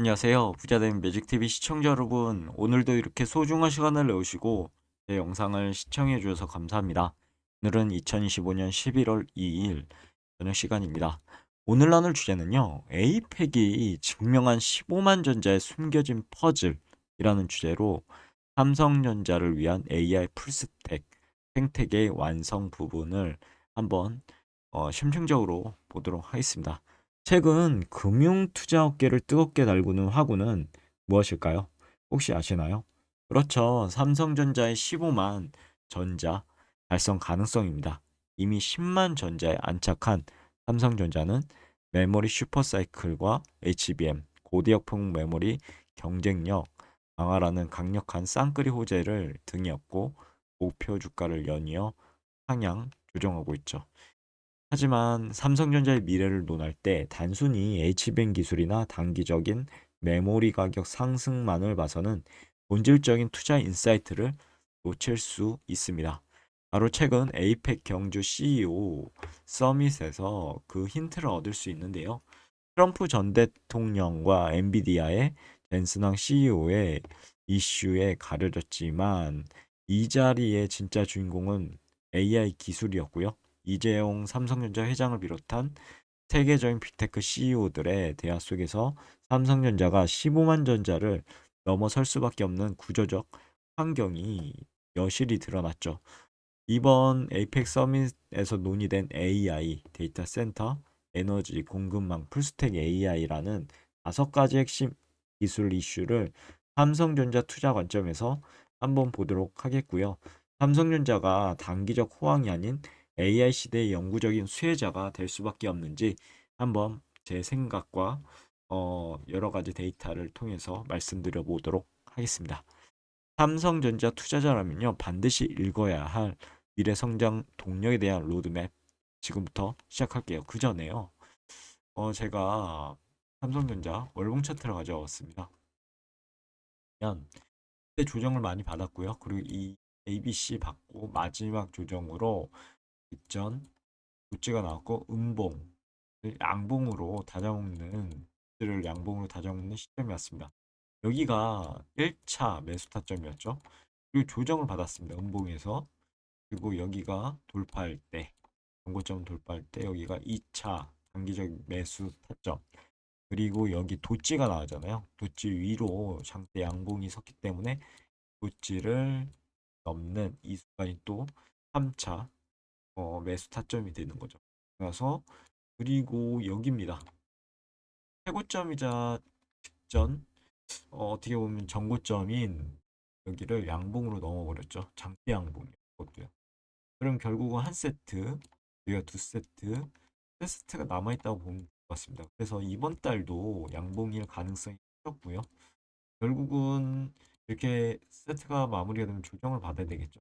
안녕하세요. 부자된 매직TV 시청자 여러분. 오늘도 이렇게 소중한 시간을 내오시고 제 영상을 시청해 주셔서 감사합니다. 오늘은 2025년 11월 2일 저녁 시간입니다. 오늘 나눌 주제는요. 에이펙이 증명한 15만 전자의 숨겨진 퍼즐이라는 주제로 삼성전자를 위한 AI 풀스택 생태계의 완성 부분을 한번 어, 심층적으로 보도록 하겠습니다. 최근 금융 투자 업계를 뜨겁게 달구는 화구는 무엇일까요? 혹시 아시나요? 그렇죠. 삼성전자의 15만 전자 달성 가능성입니다. 이미 10만 전자에 안착한 삼성전자는 메모리 슈퍼사이클과 HBM, 고대역폭 메모리 경쟁력 강화라는 강력한 쌍끌이 호재를 등에 업고 목표 주가를 연이어 상향 조정하고 있죠. 하지만 삼성전자의 미래를 논할 때 단순히 HBM 기술이나 단기적인 메모리 가격 상승만을 봐서는 본질적인 투자 인사이트를 놓칠 수 있습니다. 바로 최근 에이펙 경주 CEO 서밋에서 그 힌트를 얻을 수 있는데요. 트럼프 전 대통령과 엔비디아의 젠슨왕 CEO의 이슈에 가려졌지만 이 자리의 진짜 주인공은 AI 기술이었고요. 이재용 삼성전자 회장을 비롯한 세계적인 빅테크 CEO들의 대화 속에서 삼성전자가 15만 전자를 넘어설 수밖에 없는 구조적 환경이 여실히 드러났죠. 이번 에이펙 서밋에서 논의된 AI, 데이터 센터, 에너지, 공급망, 풀스택 AI라는 다섯 가지 핵심 기술 이슈를 삼성전자 투자 관점에서 한번 보도록 하겠고요. 삼성전자가 단기적 호황이 아닌 AI 시대의 영구적인 수혜자가 될 수밖에 없는지 한번 제 생각과 어, 여러 가지 데이터를 통해서 말씀드려 보도록 하겠습니다. 삼성전자 투자자라면요 반드시 읽어야 할 미래 성장 동력에 대한 로드맵 지금부터 시작할게요. 그 전에요. 어, 제가 삼성전자 월봉 차트를 가져왔습니다. 그때 조정을 많이 받았고요. 그리고 이 ABC 받고 마지막 조정으로 직전 구찌가 나왔고 음봉 양봉으로 다져먹는 를 양봉으로 다져먹는 시점이었습니다. 여기가 1차 매수 타점이었죠. 그리고 조정을 받았습니다. 음봉에서 그리고 여기가 돌파할 때 정고점 돌파할 때 여기가 2차 단기적 매수 타점 그리고 여기 도찌가 나오잖아요. 도찌 위로 장대 양봉이 섰기 때문에 도찌를 넘는 이 순간이 또 3차 어, 매수 타점이 되는 거죠. 그래서 그리고 여기입니다. 최고점이자 직전 어, 어떻게 보면 정고점인 여기를 양봉으로 넘어버렸죠. 장대 양봉이었거든요. 그럼 결국은 한 세트, 여기가 두 세트, 세 세트가 남아있다고 보면 될 것 같습니다. 그래서 이번 달도 양봉일 가능성이 크고요. 결국은 이렇게 세트가 마무리가 되면 조정을 받아야 되겠죠.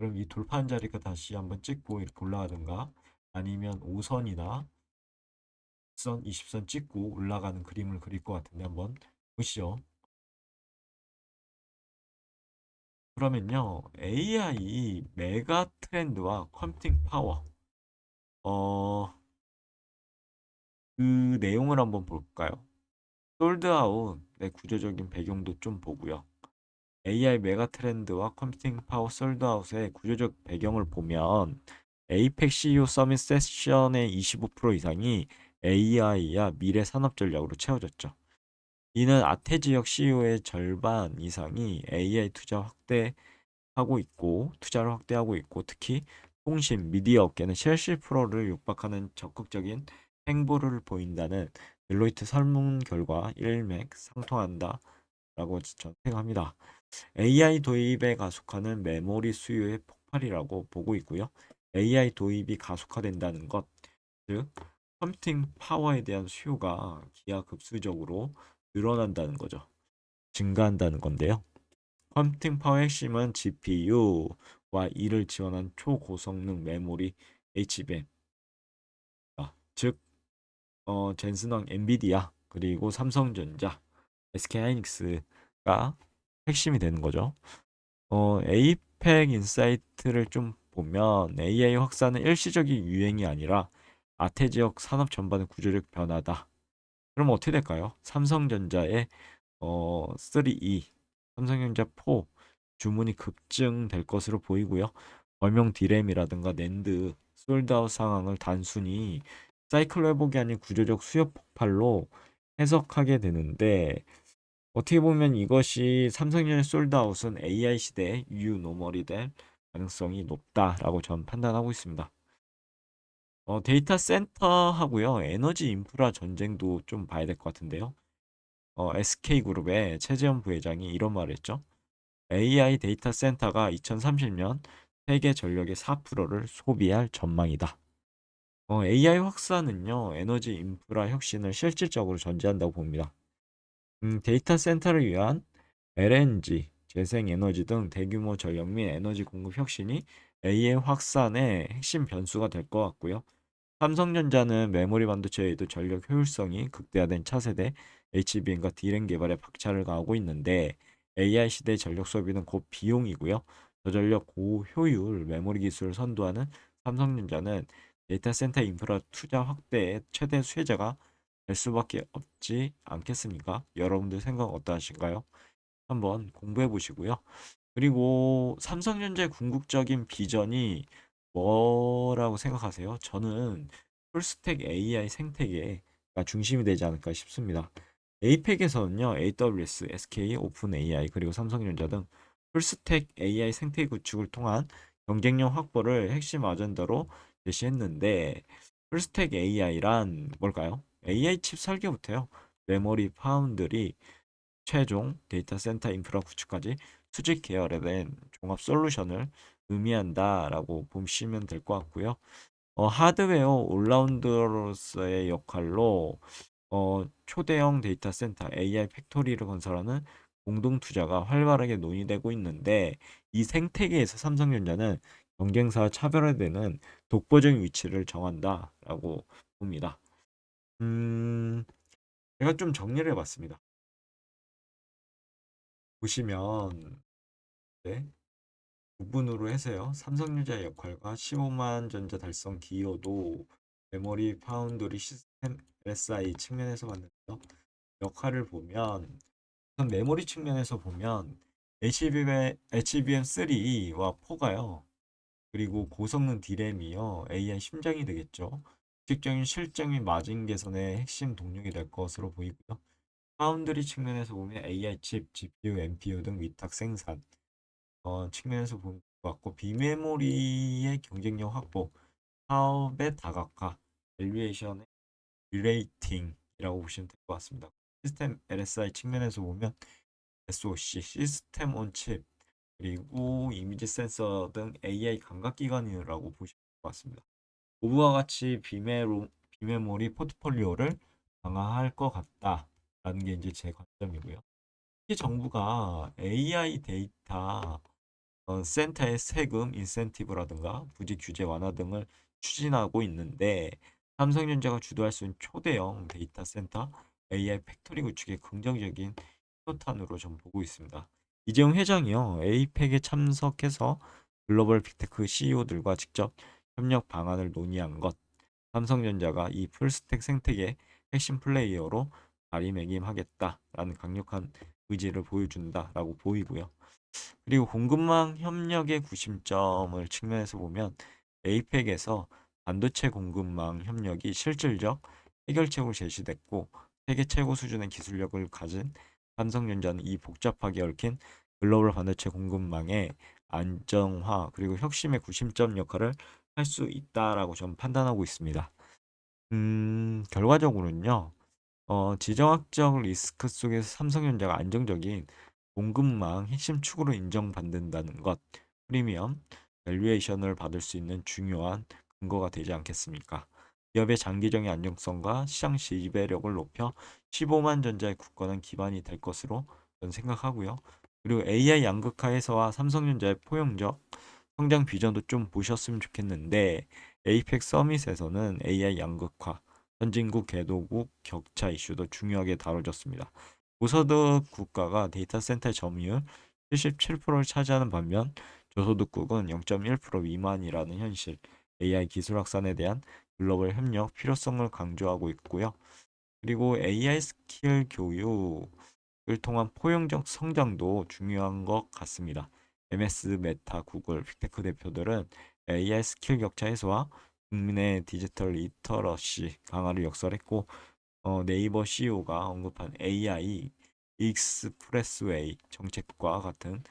그럼 이 돌파한 자리가 다시 한번 찍고 이렇게 올라가든가 아니면 5선이나 10선, 20선 찍고 올라가는 그림을 그릴 것 같은데 한번 보시죠. 그러면요, AI 메가 트렌드와 컴퓨팅 파워, 어, 그 내용을 한번 볼까요? 솔드아웃의 구조적인 배경도 좀 보고요. AI 메가 트렌드와 컴퓨팅 파워 솔드아웃의 구조적 배경을 보면 에이펙 CEO 서밋 세션의 25% 이상이 AI야 미래 산업 전략으로 채워졌죠. 이는 아태 지역 CEO의 절반 이상이 AI 투자 확대하고 있고 투자를 확대하고 있고 특히 통신, 미디어 업계는 70%를 육박하는 적극적인 행보를 보인다는 델로이트 설문 결과 일맥 상통한다라고 전생합니다. AI 도입에 가속하는 메모리 수요의 폭발이라고 보고 있고요. AI 도입이 가속화된다는 것, 즉 컴퓨팅 파워에 대한 수요가 기하급수적으로 늘어난다는 거죠. 증가한다는 건데요. 컴퓨팅 파워의 핵심은 GPU와 이를 지원한 초고성능 메모리 HBM, 아, 즉 어, 젠슨왕 엔비디아 그리고 삼성전자, SK하이닉스가 핵심이 되는 거죠. 어, 에이펙 인사이트를 좀 보면 AI 확산은 일시적인 유행이 아니라 아태 지역 산업 전반의 구조적 변화다. 그럼 어떻게 될까요? 삼성전자의 어 3E, 삼성전자 4 주문이 급증될 것으로 보이고요. 범용 디램이라든가 낸드 솔드아웃 상황을 단순히 사이클 회복이 아닌 구조적 수요 폭발로 해석하게 되는데 어떻게 보면 이것이 삼성전자 솔드아웃은 AI 시대의 유노멀이 될 가능성이 높다라고 저는 판단하고 있습니다. 어, 데이터 센터하고요. 에너지 인프라 전쟁도 좀 봐야 될 것 같은데요. 어, SK그룹의 최재현 부회장이 이런 말을 했죠. AI 데이터 센터가 2030년 세계 전력의 4%를 소비할 전망이다. 어, AI 확산은요, 에너지 인프라 혁신을 실질적으로 전제한다고 봅니다. 음, 데이터 센터를 위한 LNG, 재생에너지 등 대규모 전력 및 에너지 공급 혁신이 AI 확산의 핵심 변수가 될 것 같고요. 삼성전자는 메모리 반도체에도 전력 효율성이 극대화된 차세대 HBM과 D램 개발에 박차를 가하고 있는데 AI 시대 전력 소비는 곧 비용이고요. 저전력 고효율 메모리 기술을 선도하는 삼성전자는 데이터 센터 인프라 투자 확대의 최대 수혜자가 될 수밖에 없지 않겠습니까? 여러분들 생각 어떠하신가요? 한번 공부해 보시고요. 그리고 삼성전자의 궁극적인 비전이 뭐라고 생각하세요? 저는 풀스택 AI 생태계가 중심이 되지 않을까 싶습니다. 에이펙에서는요, AWS, SK, 오픈 AI, 그리고 삼성전자 등 풀스택 AI 생태계 구축을 통한 경쟁력 확보를 핵심 아젠다로 제시했는데, 풀스택 AI란 뭘까요? AI 칩 설계부터요, 메모리 파운드리, 최종 데이터 센터 인프라 구축까지 수직 계열에 대한 종합 솔루션을 의미한다라고 보시면 될 것 같고요. 어, 하드웨어 올라운더로서의 역할로 어, 초대형 데이터 센터 AI 팩토리를 건설하는 공동 투자가 활발하게 논의되고 있는데 이 생태계에서 삼성전자는 경쟁사와 차별화되는 독보적인 위치를 정한다라고 봅니다. 음, 제가 좀 정리를 해봤습니다. 보시면 네, 부분으로 해서요. 삼성전자의 역할과 15만 전자 달성 기여도 메모리 파운드리 시스템 LSI 측면에서 봤는데요. 역할을 보면 우선 메모리 측면에서 보면 HBM, HBM3와 4가요. 그리고 고성능 D램이요. AI 심장이 되겠죠. 직접적인 실적 및 마진 개선의 핵심 동력이 될 것으로 보이고요. 파운드리 측면에서 보면 AI 칩, GPU, NPU 등 위탁 생산 어, 측면에서 볼것 같고 비메모리의 경쟁력 확보, 사업의 다각화, 밸류에이션의 리레이팅이라고 보시면 될 것 같습니다. 시스템 LSI 측면에서 보면 SoC, 시스템 온 칩, 그리고 이미지 센서 등 AI 감각 기관이라고 보시면 될 것 같습니다. 오브와 같이 비메로, 비메모리 포트폴리오를 강화할 것 같다라는 게 이제 제 관점이고요. 특히 정부가 AI 데이터 어, 센터의 세금 인센티브라든가 부지 규제 완화 등을 추진하고 있는데 삼성전자가 주도할 수 있는 초대형 데이터 센터 AI 팩토리 구축의 긍정적인 신호탄으로 좀 보고 있습니다. 이재용 회장이요 에이펙에 참석해서 글로벌 빅테크 CEO들과 직접 협력 방안을 논의한 것, 삼성전자가 이 풀스택 생태계 핵심 플레이어로 자리매김하겠다라는 강력한 의지를 보여준다라고 보이고요. 그리고 공급망 협력의 구심점을 측면에서 보면 에이펙에서 반도체 공급망 협력이 실질적 해결책으로 제시됐고 세계 최고 수준의 기술력을 가진 삼성전자는 이 복잡하게 얽힌 글로벌 반도체 공급망의 안정화 그리고 혁신의 구심점 역할을 할 수 있다라고 저는 판단하고 있습니다. 음, 결과적으로는요. 어, 지정학적 리스크 속에서 삼성전자가 안정적인 공급망 핵심 축으로 인정받는다는 것, 프리미엄, 밸류에이션을 받을 수 있는 중요한 근거가 되지 않겠습니까? 기업의 장기적인 안정성과 시장 지배력을 높여 15만 전자의 굳건한 기반이 될 것으로 저는 생각하고요. 그리고 AI 양극화에서와 삼성전자의 포용적 성장 비전도 좀 보셨으면 좋겠는데 에이펙 서밋에서는 AI 양극화, 선진국 개도국 격차 이슈도 중요하게 다뤄졌습니다. 고소득 국가가 데이터 센터 점유율 77%를 차지하는 반면 저소득국은 0.1% 미만이라는 현실, AI 기술 확산에 대한 글로벌 협력 필요성을 강조하고 있고요. 그리고 AI 스킬 교육을 통한 포용적 성장도 중요한 것 같습니다. MS, 메타, 구글, 빅테크 대표들은 AI 스킬 격차 해소와 국민의 디지털 리터러시 강화를 역설했고 어, 네이버 CEO가 언급한 AI 익스프레스웨이 정책과 같은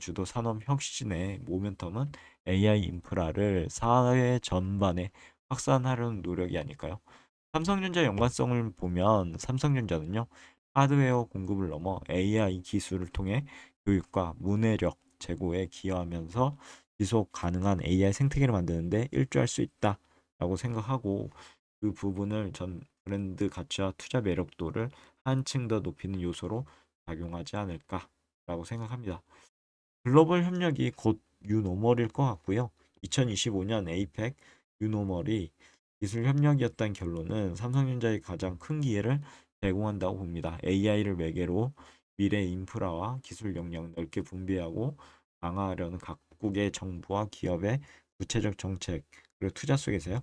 주도 산업 혁신의 모멘텀은 AI 인프라를 사회 전반에 확산하려는 노력이 아닐까요? 삼성전자 연관성을 보면 삼성전자는요, 하드웨어 공급을 넘어 AI 기술을 통해 교육과 문해력 제고에 기여하면서 지속 가능한 AI 생태계를 만드는데 일조할 수 있다라고 생각하고 그 부분을 전 브랜드 가치와 투자 매력도를 한층 더 높이는 요소로 작용하지 않을까라고 생각합니다. 글로벌 협력이 곧 유노멀일 것 같고요. 2025년 에이펙 유노멀이 기술 협력이었다는 결론은 삼성전자의 가장 큰 기회를 제공한다고 봅니다. AI를 매개로 미래 인프라와 기술 역량을 넓게 분배하고 강화하려는 각국의 정부와 기업의 구체적 정책 그리고 투자 속에서요.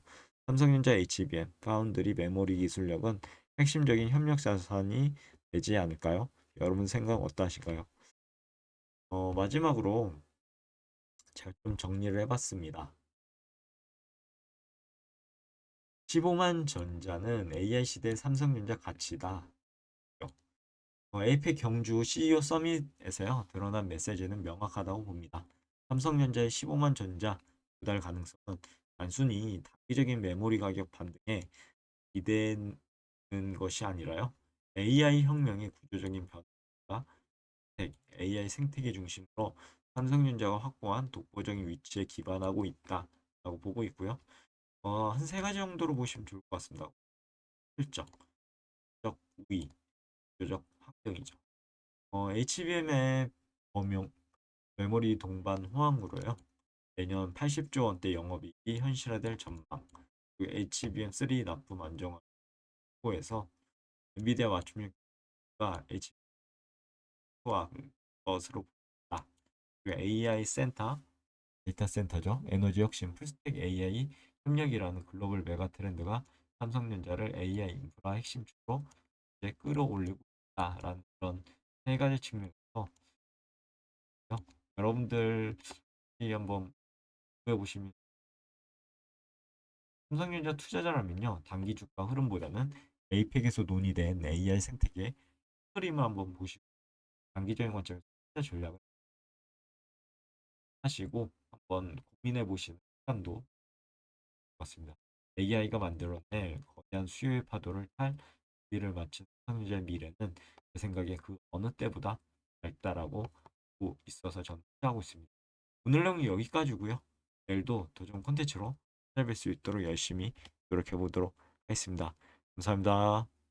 삼성전자 HBM, 파운드리 메모리 기술력은 핵심적인 협력 자산이 되지 않을까요? 여러분 생각 어떠하신가요? 어, 마지막으로 제가 좀 정리를 해봤습니다. 15만 전자는 AI 시대 삼성전자 가치다. 어, 에이펙 경주 CEO 서밋에서요 드러난 메시지는 명확하다고 봅니다. 삼성전자의 15만 전자 조달 가능성은 단순히 단기적인 메모리 가격 반등에 기대는 것이 아니라요. AI 혁명의 구조적인 변화가 AI 생태계 중심으로 삼성전자가 확보한 독보적인 위치에 기반하고 있다라고 보고 있고요. 어, 한 세 가지 정도로 보시면 좋을 것 같습니다. 실적, 적 우위, 구조적 확정이죠. 어, HBM의 범용 메모리 동반 호환구로요. 내년 80조 원대 영업이익이 현실화될 전망. 그 HBM3 납품 안정화 에서 엔비디아 맞춤형과 HBM과 것으로 보다. 그리고 AI 센터, 데이터 센터죠. 에너지 혁신, 풀스택 AI 협력이라는 글로벌 메가 트렌드가 삼성전자를 AI 인프라 핵심 축으로 이제 끌어올리고 있다라는 그런 세 가지 측면에서 여러분들이 한번 해보시면 삼성전자 투자자라면요 단기 주가 흐름보다는 에이펙에서 논의된 AI 생태계 흐름을 한번 보시고 장기적인 관점에서 투자 전략을 하시고 한번 고민해 보시는 시간도 같습니다. AI가 만들어낼 거대한 수요의 파도를 탈 준비를 마친 삼성전자의 미래는 제 생각에 그 어느 때보다 밝다라고 보고 있어서 저는 투자하고 있습니다. 오늘 내용이 여기까지고요. 내일도 더 좋은 콘텐츠로 찾아뵐 수 있도록 열심히 노력해 보도록 하겠습니다. 감사합니다.